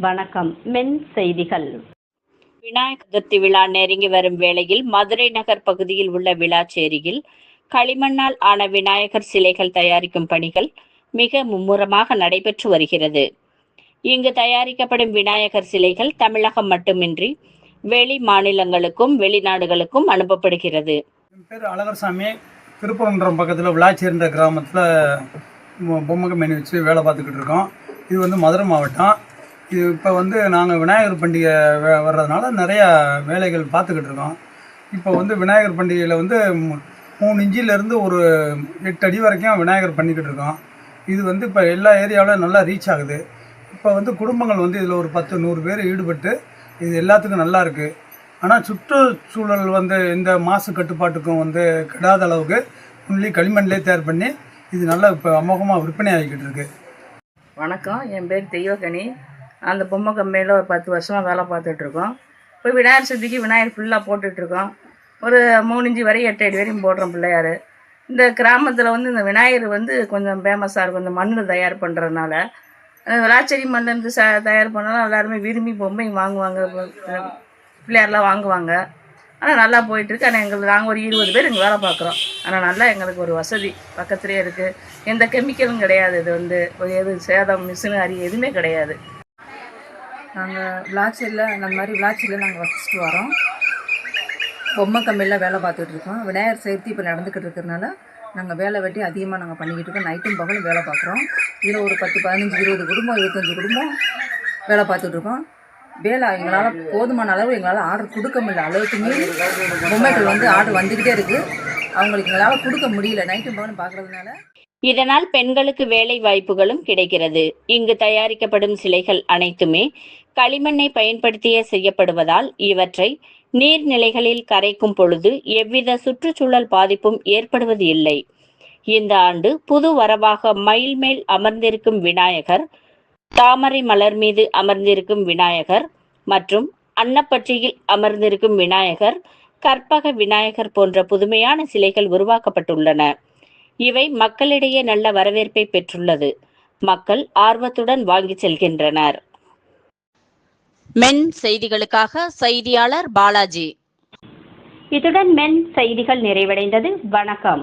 வணக்கம். மென் செய்திகள். விநாயக சதுர்த்தி விழா நெருங்கி வரும் வேளையில் மதுரை நகர் பகுதியில் உள்ள விழாச்சேரியில் களிமண்ணால் ஆன விநாயகர் சிலைகள் தயாரிக்கும் பணிகள் மிக மும்முரமாக நடைபெற்று வருகிறது. இங்கு தயாரிக்கப்படும் விநாயகர் சிலைகள் தமிழகம் மட்டுமின்றி வெளி மாநிலங்களுக்கும் வெளிநாடுகளுக்கும் அனுப்பப்படுகிறது. பேர் அழகர்சாமி. திருப்பரங்குன்றம் பக்கத்தில் விளாச்சேரின்ற கிராமத்தில் பொம்மை கம்பெனி வச்சு வேலை பார்த்துக்கிட்டு இருக்கோம். இது வந்து மதுரை மாவட்டம். இது இப்போ வந்து நாங்கள் விநாயகர் பண்டிகை வர்றதுனால நிறையா வேலைகள் பார்த்துக்கிட்டு இருக்கோம். இப்போ வந்து விநாயகர் பண்டிகையில் வந்து மூணு இன்ச்சிலேருந்து ஒரு எட்டு அடி வரைக்கும் விநாயகர் பண்ணிக்கிட்டு இருக்கோம். இது வந்து இப்போ எல்லா ஏரியாவிலும் நல்லா ரீச் ஆகுது. இப்போ வந்து குடும்பங்கள் வந்து இதில் ஒரு பத்து நூறு பேர் ஈடுபட்டு இது எல்லாத்துக்கும் நல்லா இருக்குது ஆனால் சுற்றுச்சூழல் வந்து எந்த மாசு கட்டுப்பாட்டுக்கும் வந்து கெடாத அளவுக்கு ஒன்லி களிமண்லேயே தயார் பண்ணி இது நல்லா இப்போ அமோகமாக விற்பனை ஆகிக்கிட்டு இருக்குது வணக்கம். என் பேர் தெய்வகனி. அந்த பொம்மை கம்பெனியில் ஒரு பத்து வருஷமாக வேலை பார்த்துட்ருக்கோம் இப்போ விநாயகர் சதுர்த்திக்கு விநாயகர் ஃபுல்லாக போட்டுட்ருக்கோம் ஒரு மூணு இஞ்சி வரையும் எட்டு அடி வரையும் போடுறோம் பிள்ளையார். இந்த கிராமத்தில் வந்து இந்த விநாயகர் வந்து கொஞ்சம் ஃபேமஸாக இருக்கும். இந்த மண்ணில் தயார் பண்ணுறதுனால விளாச்சேரி மண்ணிலேருந்து ச தயார் பண்ணாலும் எல்லாருமே விரும்பி பொம்மையும் வாங்குவாங்க. பிள்ளையாரெலாம் பிள்ளையார்லாம் வாங்குவாங்க. ஆனால் நல்லா போயிட்டுருக்கு ஆனால் எங்களுக்கு நாங்கள் ஒரு இருபது பேர் இங்கே வேலை பார்க்குறோம். ஆனால் நல்லா எங்களுக்கு ஒரு வசதி பக்கத்துலேயே இருக்குது எந்த கெமிக்கலும் கிடையாது. இது வந்து ஒரு எது சேதம் அறி எதுவுமே கிடையாது. நாங்கள் விளாச்சியில் அந்த மாதிரி விளாச்சியில் நாங்கள் வசிச்சுட்டு வரோம். பொம்மை கம்பெனியில் வேலை பார்த்துட்டு இருக்கோம். விநாயகர் சதுர்த்தி இப்போ நடந்துக்கிட்டு இருக்கிறதுனால நாங்கள் வேலை வெட்டி அதிகமாக நாங்கள் பண்ணிக்கிட்டு இருக்கோம். நைட்டும் பகலும் வேலை பார்க்குறோம். இதில் ஒரு பத்து பதினஞ்சு இருபது குடும்பம் இருபத்தஞ்சி குடும்பம் வேலை பார்த்துட்டு இருக்கோம். வேலை எங்களால் போதுமான அளவு எங்களால் ஆர்டர் கொடுக்க முடியல. அளவுக்கு மீறி பொம்மைகள் வந்து ஆர்டர் வந்துக்கிட்டே இருக்குது அவங்களுக்கு எங்களால் கொடுக்க முடியல. நைட்டும் பகலும் பார்க்குறதுனால இதனால் பெண்களுக்கு வேலை வாய்ப்புகளும் கிடைக்கிறது. இங்கு தயாரிக்கப்படும் சிலைகள் அனைத்துமே களிமண்ணை பயன்படுத்தியே செய்யப்படுவதால் இவற்றை நீர்நிலைகளில் கரைக்கும் பொழுது எவ்வித சுற்றுச்சூழல் பாதிப்பும் ஏற்படுவது இல்லை. இந்த ஆண்டு புது வரவாக மயில் மேல் அமர்ந்திருக்கும் விநாயகர் தாமரை மலர் மீது அமர்ந்திருக்கும் விநாயகர் மற்றும் அன்னப்பற்றியில் அமர்ந்திருக்கும் விநாயகர் கற்பக விநாயகர் போன்ற புதுமையான சிலைகள் உருவாக்கப்பட்டுள்ளன. இவை மக்களிடையே நல்ல வரவேற்பை பெற்றுள்ளது. மக்கள் ஆர்வத்துடன் வாங்கி செல்கின்றனர். மென் செய்திகளுக்காக செய்தியாளர் பாலாஜி. இத்துடன் மென் செய்திகள் நிறைவடைந்தது. வணக்கம்.